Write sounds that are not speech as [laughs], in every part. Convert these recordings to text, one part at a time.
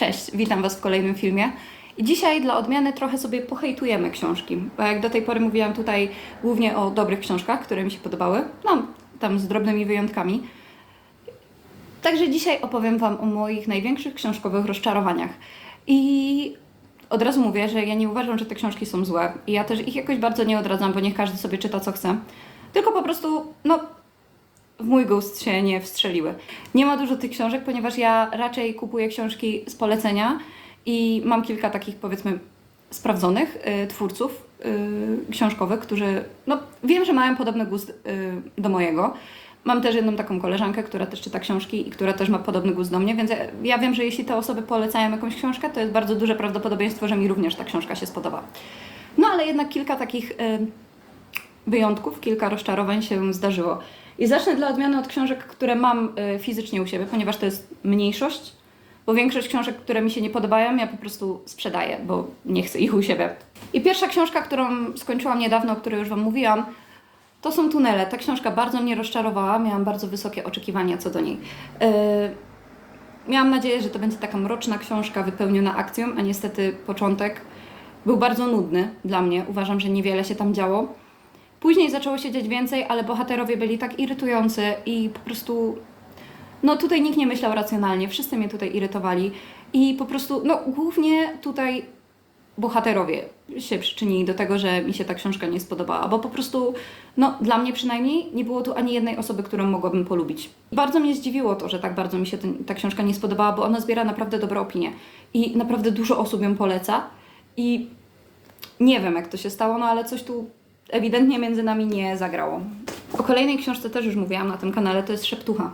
Cześć, witam Was w kolejnym filmie. I dzisiaj dla odmiany trochę sobie pohejtujemy książki, bo jak do tej pory mówiłam tutaj głównie o dobrych książkach, które mi się podobały, no tam z drobnymi wyjątkami. Także dzisiaj opowiem Wam o moich największych książkowych rozczarowaniach. I od razu mówię, że ja nie uważam, że te książki są złe. I ja też ich jakoś bardzo nie odradzam, bo niech każdy sobie czyta co chce. Tylko po prostu, no, w mój gust się nie wstrzeliły. Nie ma dużo tych książek, ponieważ ja raczej kupuję książki z polecenia i mam kilka takich powiedzmy sprawdzonych y, twórców y, książkowych, którzy no, wiem, że mają podobny gust y, do mojego. Mam też jedną taką koleżankę, która też czyta książki i która też ma podobny gust do mnie, więc ja, wiem, że jeśli te osoby polecają jakąś książkę, to jest bardzo duże prawdopodobieństwo, że mi również ta książka się spodoba. No ale jednak kilka takich y, wyjątków, kilka rozczarowań się zdarzyło. I zacznę dla odmiany od książek, które mam y, fizycznie u siebie, ponieważ to jest mniejszość, bo większość książek, które mi się nie podobają, ja po prostu sprzedaję, bo nie chcę ich u siebie. I pierwsza książka, którą skończyłam niedawno, o której już Wam mówiłam, to są tunele. Ta książka bardzo mnie rozczarowała, miałam bardzo wysokie oczekiwania co do niej. Yy, miałam nadzieję, że to będzie taka mroczna książka wypełniona akcją, a niestety początek był bardzo nudny dla mnie. Uważam, że niewiele się tam działo. Później zaczęło się dziać więcej, ale bohaterowie byli tak irytujący i po prostu. No tutaj nikt nie myślał racjonalnie, wszyscy mnie tutaj irytowali i po prostu, no głównie tutaj bohaterowie się przyczynili do tego, że mi się ta książka nie spodobała, bo po prostu, no dla mnie przynajmniej, nie było tu ani jednej osoby, którą mogłabym polubić. Bardzo mnie zdziwiło to, że tak bardzo mi się ten, ta książka nie spodobała, bo ona zbiera naprawdę dobre opinie i naprawdę dużo osób ją poleca i nie wiem jak to się stało, no ale coś tu ewidentnie między nami nie zagrało. O kolejnej książce też już mówiłam na tym kanale, to jest Szeptucha.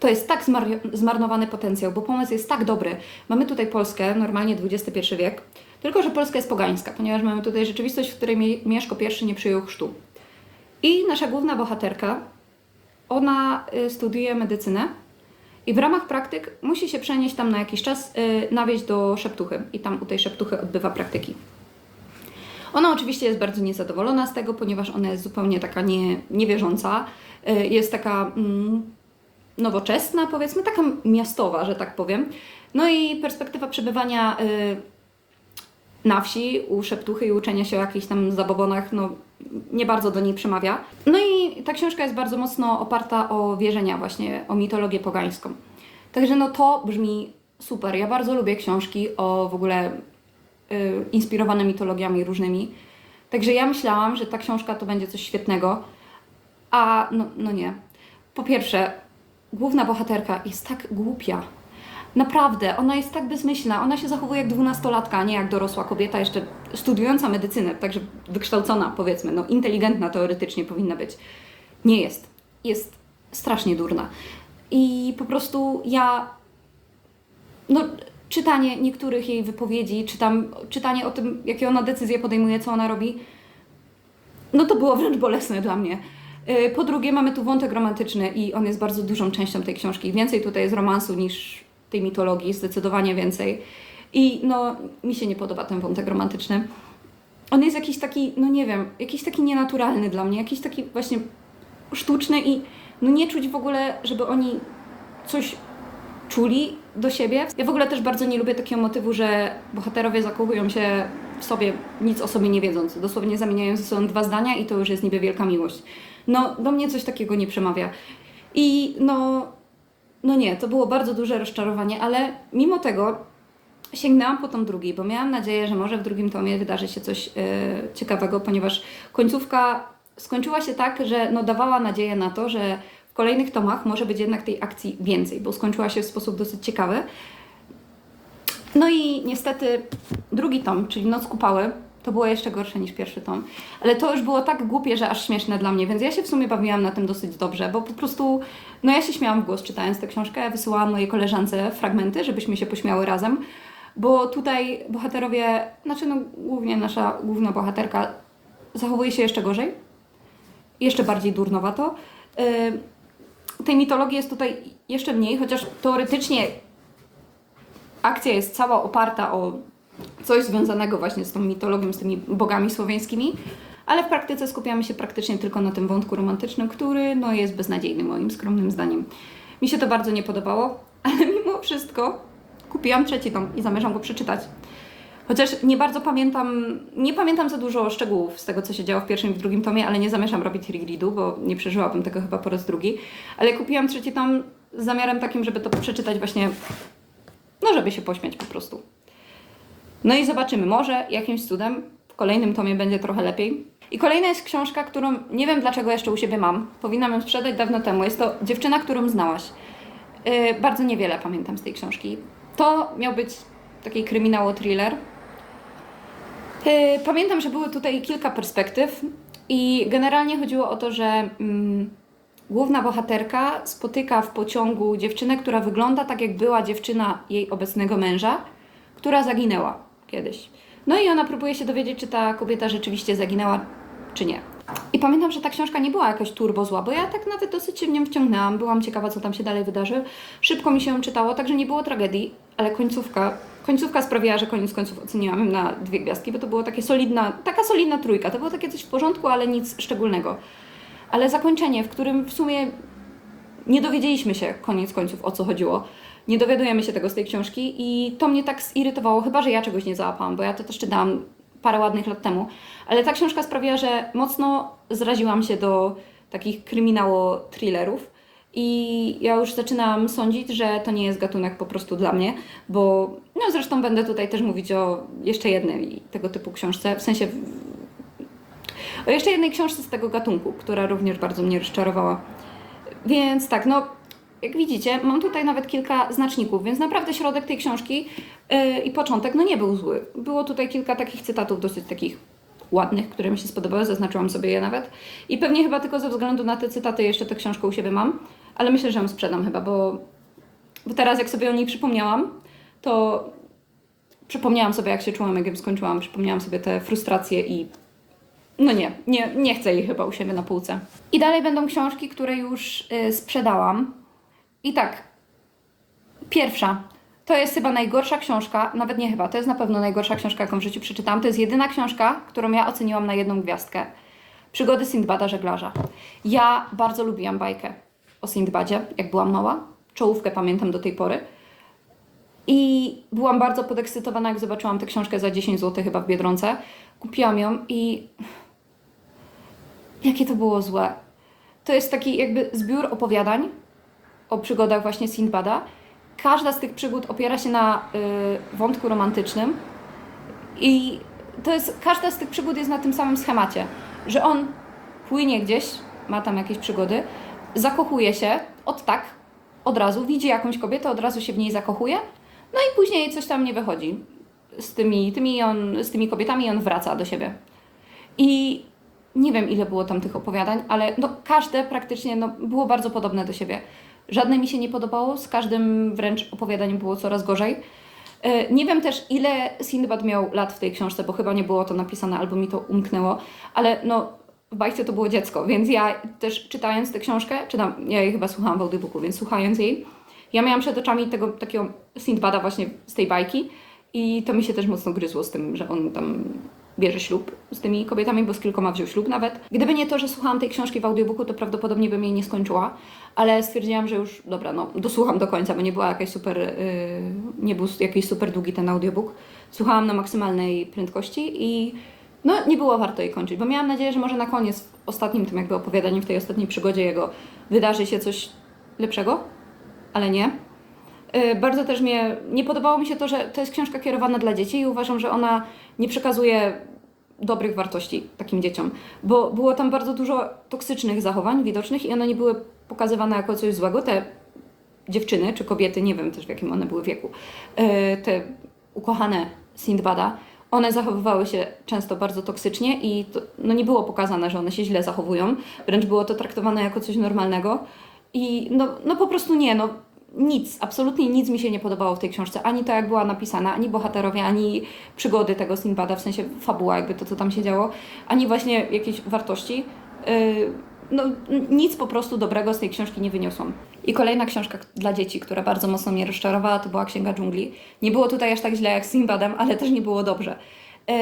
To jest tak zmar- zmarnowany potencjał, bo pomysł jest tak dobry. Mamy tutaj Polskę, normalnie XXI wiek, tylko że Polska jest pogańska, ponieważ mamy tutaj rzeczywistość, w której Mie- Mieszko I nie przyjął chrztu. I nasza główna bohaterka, ona y, studiuje medycynę i w ramach praktyk musi się przenieść tam na jakiś czas, y, nawieźć do Szeptuchy i tam u tej Szeptuchy odbywa praktyki. Ona oczywiście jest bardzo niezadowolona z tego, ponieważ ona jest zupełnie taka nie, niewierząca, y, jest taka mm, nowoczesna, powiedzmy, taka miastowa, że tak powiem. No i perspektywa przebywania y, na wsi u szeptuchy i uczenia się o jakichś tam zabobonach, no nie bardzo do niej przemawia. No i ta książka jest bardzo mocno oparta o wierzenia właśnie, o mitologię pogańską. Także no to brzmi super. Ja bardzo lubię książki o w ogóle inspirowane mitologiami różnymi. Także ja myślałam, że ta książka to będzie coś świetnego, a no, no nie. Po pierwsze, główna bohaterka jest tak głupia. Naprawdę, ona jest tak bezmyślna, ona się zachowuje jak dwunastolatka, a nie jak dorosła kobieta, jeszcze studiująca medycynę, także wykształcona powiedzmy, no inteligentna teoretycznie powinna być. Nie jest. Jest strasznie durna. I po prostu ja no, czytanie niektórych jej wypowiedzi, czytam, czytanie o tym, jakie ona decyzje podejmuje, co ona robi, no to było wręcz bolesne dla mnie. Yy, Po drugie, mamy tu wątek romantyczny i on jest bardzo dużą częścią tej książki. Więcej tutaj jest romansu niż tej mitologii, zdecydowanie więcej. I no, mi się nie podoba ten wątek romantyczny. On jest jakiś taki, no nie wiem, jakiś taki nienaturalny dla mnie, jakiś taki właśnie sztuczny i no nie czuć w ogóle, żeby oni coś czuli do siebie. Ja w ogóle też bardzo nie lubię takiego motywu, że bohaterowie zakochują się w sobie, nic o sobie nie wiedząc. Dosłownie zamieniają ze sobą dwa zdania i to już jest niby wielka miłość. No, do mnie coś takiego nie przemawia. I no, no nie, to było bardzo duże rozczarowanie, ale mimo tego sięgnęłam po tom drugi, bo miałam nadzieję, że może w drugim tomie wydarzy się coś e, ciekawego, ponieważ końcówka skończyła się tak, że no dawała nadzieję na to, że kolejnych tomach może być jednak tej akcji więcej, bo skończyła się w sposób dosyć ciekawy. No i niestety drugi tom, czyli Noc Kupały, to było jeszcze gorsze niż pierwszy tom. Ale to już było tak głupie, że aż śmieszne dla mnie, więc ja się w sumie bawiłam na tym dosyć dobrze, bo po prostu, no ja się śmiałam w głos czytając tę książkę, ja wysyłałam mojej koleżance fragmenty, żebyśmy się pośmiały razem, bo tutaj bohaterowie, znaczy no głównie nasza główna bohaterka zachowuje się jeszcze gorzej, jeszcze bardziej durnowato. Yy, tej mitologii jest tutaj jeszcze mniej, chociaż teoretycznie akcja jest cała oparta o coś związanego właśnie z tą mitologią, z tymi bogami słowiańskimi, ale w praktyce skupiamy się praktycznie tylko na tym wątku romantycznym, który no, jest beznadziejny moim skromnym zdaniem. Mi się to bardzo nie podobało, [laughs] ale mimo wszystko kupiłam trzeci tom i zamierzam go przeczytać. Chociaż nie bardzo pamiętam, nie pamiętam za dużo szczegółów z tego, co się działo w pierwszym i w drugim tomie, ale nie zamierzam robić rereadu, bo nie przeżyłabym tego chyba po raz drugi. Ale kupiłam trzeci tom z zamiarem takim, żeby to przeczytać właśnie, no żeby się pośmiać po prostu. No i zobaczymy, może jakimś cudem w kolejnym tomie będzie trochę lepiej. I kolejna jest książka, którą nie wiem dlaczego jeszcze u siebie mam. Powinnam ją sprzedać dawno temu. Jest to Dziewczyna, którą znałaś. Yy, bardzo niewiele pamiętam z tej książki. To miał być taki kryminało-thriller. Yy, pamiętam, że było tutaj kilka perspektyw i generalnie chodziło o to, że mm, główna bohaterka spotyka w pociągu dziewczynę, która wygląda tak, jak była dziewczyna jej obecnego męża, która zaginęła kiedyś. No i ona próbuje się dowiedzieć, czy ta kobieta rzeczywiście zaginęła, czy nie. I pamiętam, że ta książka nie była jakaś turbo zła, bo ja tak nawet dosyć się w nią wciągnęłam, byłam ciekawa, co tam się dalej wydarzy. Szybko mi się ją czytało, także nie było tragedii, ale końcówka, końcówka sprawiała, że koniec końców oceniłam na dwie gwiazdki, bo to była takie solidna, taka solidna trójka. To było takie coś w porządku, ale nic szczególnego. Ale zakończenie, w którym w sumie nie dowiedzieliśmy się koniec końców o co chodziło. Nie dowiadujemy się tego z tej książki i to mnie tak zirytowało, chyba że ja czegoś nie załapałam, bo ja to też czytałam parę ładnych lat temu. Ale ta książka sprawiła, że mocno zraziłam się do takich kryminało-thrillerów i ja już zaczynam sądzić, że to nie jest gatunek po prostu dla mnie, bo no zresztą będę tutaj też mówić o jeszcze jednej tego typu książce, w sensie o jeszcze jednej książce z tego gatunku, która również bardzo mnie rozczarowała. Więc tak, no jak widzicie, mam tutaj nawet kilka znaczników, więc naprawdę środek tej książki yy, i początek no nie był zły. Było tutaj kilka takich cytatów dosyć takich ładnych, które mi się spodobały, zaznaczyłam sobie je nawet. I pewnie chyba tylko ze względu na te cytaty jeszcze tę książkę u siebie mam, ale myślę, że ją sprzedam chyba, bo, bo teraz jak sobie o niej przypomniałam, to przypomniałam sobie jak się czułam, jak ją skończyłam, przypomniałam sobie te frustracje i no nie, nie, nie chcę jej chyba u siebie na półce. I dalej będą książki, które już y, sprzedałam. I tak, pierwsza. To jest chyba najgorsza książka, nawet nie chyba, to jest na pewno najgorsza książka, jaką w życiu przeczytałam. To jest jedyna książka, którą ja oceniłam na jedną gwiazdkę. Przygody Sindbada Żeglarza. Ja bardzo lubiłam bajkę o Sindbadzie, jak byłam mała. Czołówkę pamiętam do tej pory. I byłam bardzo podekscytowana, jak zobaczyłam tę książkę za 10 zł chyba w Biedronce. Kupiłam ją i jakie to było złe. To jest taki jakby zbiór opowiadań o przygodach właśnie Sindbada. Każda z tych przygód opiera się na y, wątku romantycznym i to jest, każda z tych przygód jest na tym samym schemacie, że on płynie gdzieś, ma tam jakieś przygody, zakochuje się od tak, od razu, widzi jakąś kobietę, od razu się w niej zakochuje, no i później coś tam nie wychodzi z tymi, tymi, on, z tymi kobietami on wraca do siebie. I nie wiem, ile było tam tych opowiadań, ale no, każde praktycznie no, było bardzo podobne do siebie. Żadne mi się nie podobało, z każdym wręcz opowiadaniem było coraz gorzej. E, Nie wiem też, ile Sindbad miał lat w tej książce, bo chyba nie było to napisane, albo mi to umknęło, ale no, w bajce to było dziecko, więc ja też czytając tę książkę, czytam, ja jej chyba słuchałam w audiobooku, więc słuchając jej, ja miałam przed oczami tego takiego Sindbada właśnie z tej bajki i to mi się też mocno gryzło z tym, że on tam bierze ślub z tymi kobietami, bo z kilkoma wziął ślub nawet. Gdyby nie to, że słuchałam tej książki w audiobooku, to prawdopodobnie bym jej nie skończyła, ale stwierdziłam, że już, dobra, no, dosłucham do końca, bo nie była jakaś super, yy, nie był jakiś super długi ten audiobook. Słuchałam na maksymalnej prędkości i no, nie było warto jej kończyć, bo miałam nadzieję, że może na koniec, w ostatnim tym jakby opowiadaniu, w tej ostatniej przygodzie jego, wydarzy się coś lepszego, ale nie. Y, Bardzo też mnie, nie podobało mi się to, że to jest książka kierowana dla dzieci i uważam, że ona nie przekazuje dobrych wartości takim dzieciom, bo było tam bardzo dużo toksycznych zachowań widocznych i one nie były pokazywane jako coś złego. Te dziewczyny czy kobiety, nie wiem też w jakim one były wieku, y, te ukochane Sindbada, one zachowywały się często bardzo toksycznie i to, no nie było pokazane, że one się źle zachowują, wręcz było to traktowane jako coś normalnego i no, no po prostu nie, no nic, absolutnie nic mi się nie podobało w tej książce. Ani to, jak była napisana, ani bohaterowie, ani przygody tego Sinbada, w sensie fabuła, jakby to, co tam się działo, ani właśnie jakieś wartości. Yy, no, nic po prostu dobrego z tej książki nie wyniosłam. I kolejna książka dla dzieci, która bardzo mocno mnie rozczarowała, to była Księga Dżungli. Nie było tutaj aż tak źle jak z Sinbadem, ale też nie było dobrze. Yy,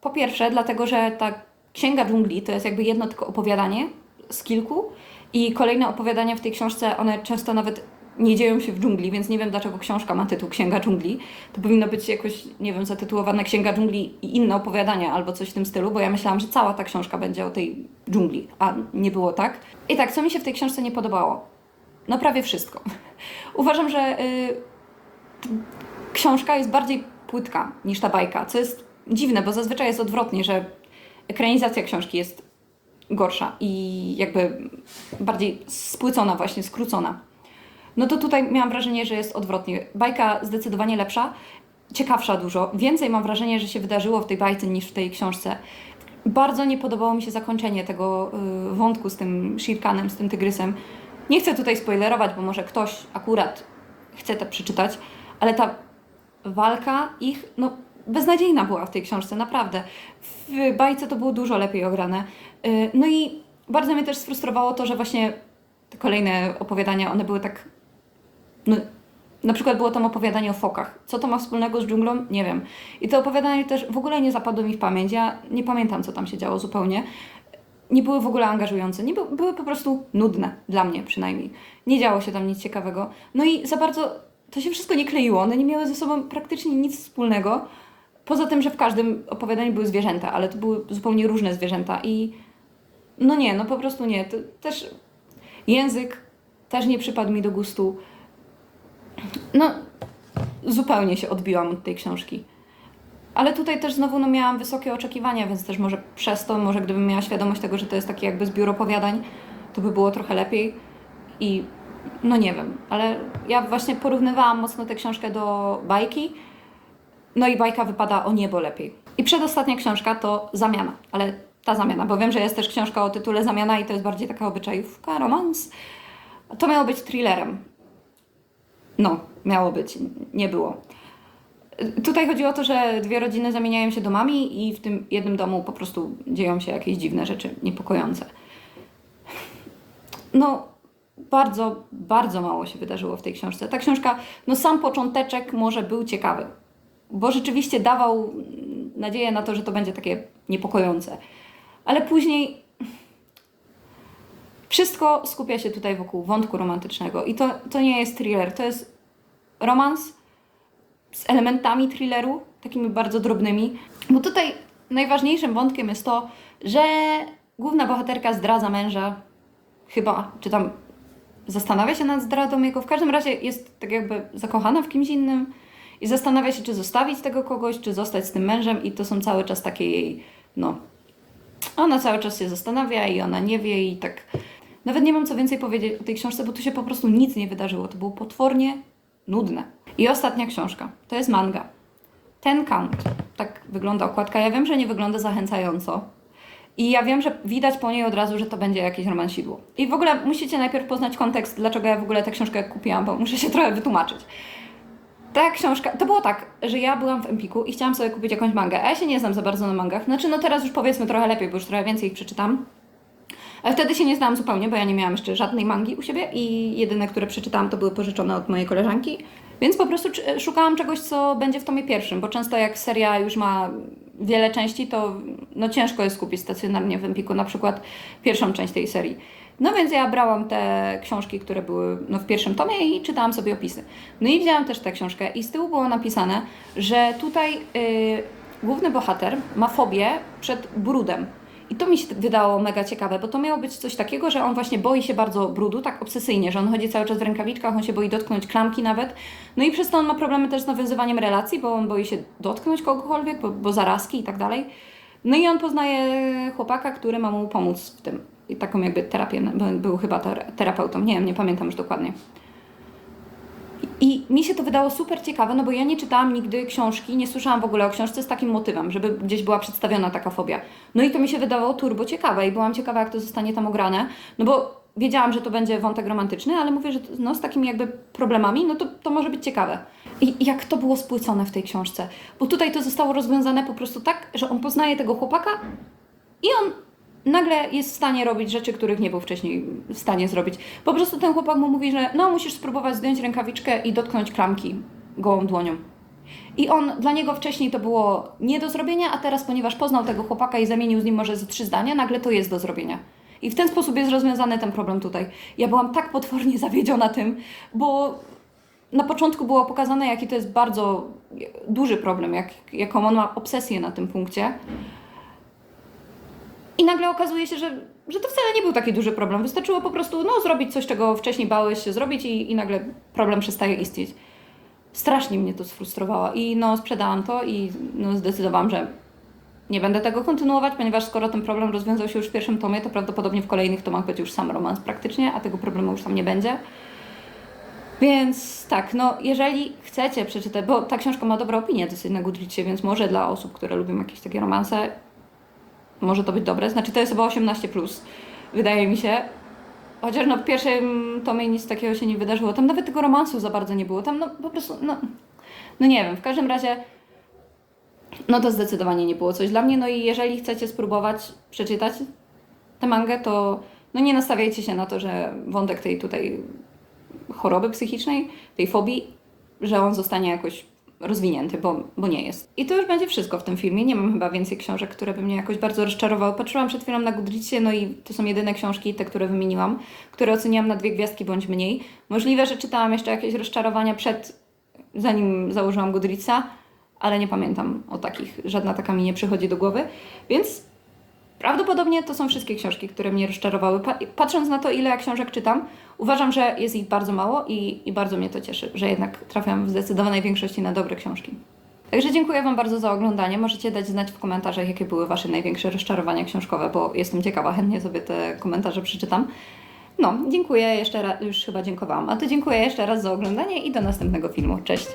po pierwsze, dlatego, że ta Księga Dżungli to jest jakby jedno tylko opowiadanie z kilku i kolejne opowiadania w tej książce, one często nawet nie dzieją się w dżungli, więc nie wiem dlaczego książka ma tytuł Księga Dżungli. To powinno być jakoś, nie wiem, zatytułowane Księga Dżungli i inne opowiadania albo coś w tym stylu, bo ja myślałam, że cała ta książka będzie o tej dżungli, a nie było tak. I tak, co mi się w tej książce nie podobało? No prawie wszystko. Uważam, że y, książka jest bardziej płytka niż ta bajka, co jest dziwne, bo zazwyczaj jest odwrotnie, że ekranizacja książki jest gorsza i jakby bardziej spłycona, właśnie skrócona. No to tutaj miałam wrażenie, że jest odwrotnie. Bajka zdecydowanie lepsza, ciekawsza dużo. Więcej mam wrażenie, że się wydarzyło w tej bajce niż w tej książce. Bardzo nie podobało mi się zakończenie tego y, wątku z tym Shirkanem, z tym tygrysem. Nie chcę tutaj spoilerować, bo może ktoś akurat chce to przeczytać, ale ta walka ich, no beznadziejna była w tej książce, naprawdę. W bajce to było dużo lepiej ograne. Y, No i bardzo mnie też sfrustrowało to, że właśnie te kolejne opowiadania, one były tak. No, na przykład było tam opowiadanie o fokach. Co to ma wspólnego z dżunglą? Nie wiem. I to opowiadanie też w ogóle nie zapadło mi w pamięć. Ja nie pamiętam, co tam się działo zupełnie. Nie były w ogóle angażujące. Nie by, były po prostu nudne, dla mnie przynajmniej. Nie działo się tam nic ciekawego. No i za bardzo to się wszystko nie kleiło. One nie miały ze sobą praktycznie nic wspólnego. Poza tym, że w każdym opowiadaniu były zwierzęta, ale to były zupełnie różne zwierzęta i no nie, no po prostu nie. To też język też nie przypadł mi do gustu. No, zupełnie się odbiłam od tej książki. Ale tutaj też znowu no, miałam wysokie oczekiwania, więc też może przez to, może gdybym miała świadomość tego, że to jest taki jakby zbiór opowiadań, to by było trochę lepiej. I no nie wiem, ale ja właśnie porównywałam mocno tę książkę do bajki. No i bajka wypada o niebo lepiej. I przedostatnia książka to Zamiana, ale ta zamiana, bo wiem, że jest też książka o tytule Zamiana i to jest bardziej taka obyczajówka, romans. To miało być thrillerem. No, miało być, nie było. Tutaj chodzi o to, że dwie rodziny zamieniają się domami i w tym jednym domu po prostu dzieją się jakieś dziwne rzeczy, niepokojące. No, bardzo, bardzo mało się wydarzyło w tej książce. Ta książka, no sam począteczek może był ciekawy, bo rzeczywiście dawał nadzieję na to, że to będzie takie niepokojące. Ale później wszystko skupia się tutaj wokół wątku romantycznego i to, to nie jest thriller, to jest romans z elementami thrilleru, takimi bardzo drobnymi. Bo tutaj najważniejszym wątkiem jest to, że główna bohaterka zdradza męża, chyba, czy tam zastanawia się nad zdradą jego. W każdym razie jest tak jakby zakochana w kimś innym i zastanawia się, czy zostawić tego kogoś, czy zostać z tym mężem, i to są cały czas takie jej, no. Ona cały czas się zastanawia i ona nie wie, i tak. Nawet nie mam co więcej powiedzieć o tej książce, bo tu się po prostu nic nie wydarzyło. To było potwornie nudne. I ostatnia książka to jest manga. Ten Count. Tak wygląda okładka. Ja wiem, że nie wygląda zachęcająco. I ja wiem, że widać po niej od razu, że to będzie jakieś romansidło. I w ogóle musicie najpierw poznać kontekst, dlaczego ja w ogóle tę książkę kupiłam, bo muszę się [laughs] trochę wytłumaczyć. Ta książka, to było tak, że ja byłam w Empiku i chciałam sobie kupić jakąś mangę, a ja się nie znam za bardzo na mangach. Znaczy, no teraz już powiedzmy trochę lepiej, bo już trochę więcej ich przeczytam. Wtedy się nie znałam zupełnie, bo ja nie miałam jeszcze żadnej mangi u siebie i jedyne, które przeczytałam, to były pożyczone od mojej koleżanki. Więc po prostu szukałam czegoś, co będzie w tomie pierwszym, bo często jak seria już ma wiele części, to no ciężko jest kupić stacjonarnie w Empiku na przykład pierwszą część tej serii. No więc ja brałam te książki, które były no, w pierwszym tomie i czytałam sobie opisy. No i wzięłam też tę książkę i z tyłu było napisane, że tutaj y, główny bohater ma fobię przed brudem. I to mi się wydało mega ciekawe, bo to miało być coś takiego, że on właśnie boi się bardzo brudu, tak obsesyjnie, że on chodzi cały czas w rękawiczkach, on się boi dotknąć klamki nawet. No i przez to on ma problemy też z nawiązywaniem relacji, bo on boi się dotknąć kogokolwiek, bo, bo zarazki i tak dalej. No i on poznaje chłopaka, który ma mu pomóc w tym. I taką jakby terapię, był chyba ter- terapeutą, nie wiem, nie pamiętam już dokładnie. I mi się to wydało super ciekawe, no bo ja nie czytałam nigdy książki, nie słyszałam w ogóle o książce z takim motywem, żeby gdzieś była przedstawiona taka fobia. No i to mi się wydawało turbo ciekawe i byłam ciekawa, jak to zostanie tam ograne, no bo wiedziałam, że to będzie wątek romantyczny, ale mówię, że no, z takimi jakby problemami, no to, to może być ciekawe. I jak to było spłycone w tej książce, bo tutaj to zostało rozwiązane po prostu tak, że on poznaje tego chłopaka i on nagle jest w stanie robić rzeczy, których nie był wcześniej w stanie zrobić. Po prostu ten chłopak mu mówi, że no musisz spróbować zdjąć rękawiczkę i dotknąć klamki gołą dłonią. I on, dla niego wcześniej to było nie do zrobienia, a teraz, ponieważ poznał tego chłopaka i zamienił z nim może ze trzy zdania, nagle to jest do zrobienia. I w ten sposób jest rozwiązany ten problem tutaj. Ja byłam tak potwornie [laughs] zawiedziona tym, bo na początku było pokazane, jaki to jest bardzo duży problem, jak, jaką on ma obsesję na tym punkcie. I nagle okazuje się, że, że to wcale nie był taki duży problem. Wystarczyło po prostu no, zrobić coś, czego wcześniej bałeś się zrobić i, i nagle problem przestaje istnieć. Strasznie mnie to sfrustrowało i no, sprzedałam to i no, zdecydowałam, że nie będę tego kontynuować, ponieważ skoro ten problem rozwiązał się już w pierwszym tomie, to prawdopodobnie w kolejnych tomach będzie już sam romans praktycznie, a tego problemu już tam nie będzie. Więc tak, no jeżeli chcecie przeczytać, bo ta książka ma dobrą opinię dosyć na Goodreadsie, więc może dla osób, które lubią jakieś takie romanse, może to być dobre. Znaczy to jest chyba 18+, plus, wydaje mi się. Chociaż no w pierwszym tomie nic takiego się nie wydarzyło. Tam nawet tego romansu za bardzo nie było. Tam no po prostu, no, no nie wiem, w każdym razie no to zdecydowanie nie było coś dla mnie. No i jeżeli chcecie spróbować przeczytać tę mangę, to no nie nastawiajcie się na to, że wątek tej tutaj choroby psychicznej, tej fobii, że on zostanie jakoś rozwinięty, bo, bo nie jest. I to już będzie wszystko w tym filmie. Nie mam chyba więcej książek, które by mnie jakoś bardzo rozczarowały. Patrzyłam przed chwilą na Goodreadsie, no i to są jedyne książki, te, które wymieniłam, które oceniłam na dwie gwiazdki bądź mniej. Możliwe, że czytałam jeszcze jakieś rozczarowania przed, zanim założyłam Goodreadsa, ale nie pamiętam o takich. Żadna taka mi nie przychodzi do głowy. Więc Prawdopodobnie to są wszystkie książki, które mnie rozczarowały. Pa- Patrząc na to, ile ja książek czytam, uważam, że jest ich bardzo mało i, i bardzo mnie to cieszy, że jednak trafiam w zdecydowanej większości na dobre książki. Także dziękuję Wam bardzo za oglądanie. Możecie dać znać w komentarzach, jakie były Wasze największe rozczarowania książkowe, bo jestem ciekawa, chętnie sobie te komentarze przeczytam. No, dziękuję jeszcze raz, już chyba dziękowałam, a to dziękuję jeszcze raz za oglądanie i do następnego filmu. Cześć!